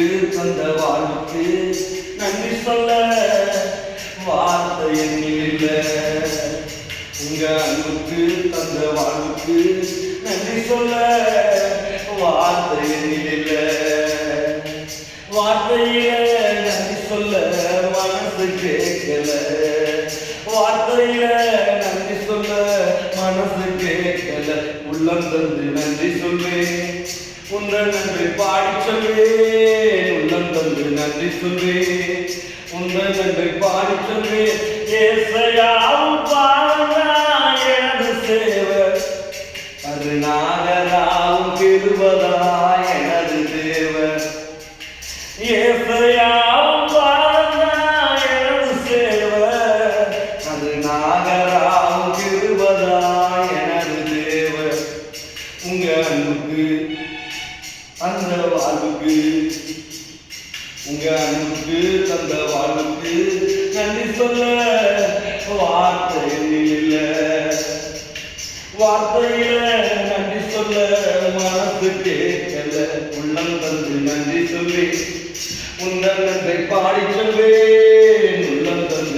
எனக்கு தந்த வாழ்வுக்கு நன்றி சொல்ல வார்த்தை என்னில் இல்லை உங்க அன்புக்கு தந்த வாழ்வுக்கு நன்றி சொல்ல வார்த்தை என்னில் இல்லை வார்த்தையில நன்றி சொல்ல மனசு கேட்கல. வார்த்தையில நன்றி சொல்ல மனசு கேட்கல. உள்ளம் தந்து நன்றி சொல்வேன். உங்கள் நன்றி பாடி சொல்வேன். நன்றி சொல்வேன். உங்கள் நன்றி பாடி சொல்வேன். ஏசையாவும் பாருங்க எனது சேவை அது நாகராவும் திருவதா எனது தேவன். ஏசையாவும் பாருங்க எனது சேவை அது நாகராவும் திருவதா எனது அன்புக்கு அந்த வாழ்வுக்கு உங்க அன்புக்கு தந்த வாழ்வுக்கு நன்றி சொல்ல வார்த்தை இல்ல. வார்த்தையில நன்றி சொல்ல மனசு கேட்கல. உள்ளம் தந்து நன்றி சொல்லி உன்னன் நன்றி பாடி சொல்வேன்.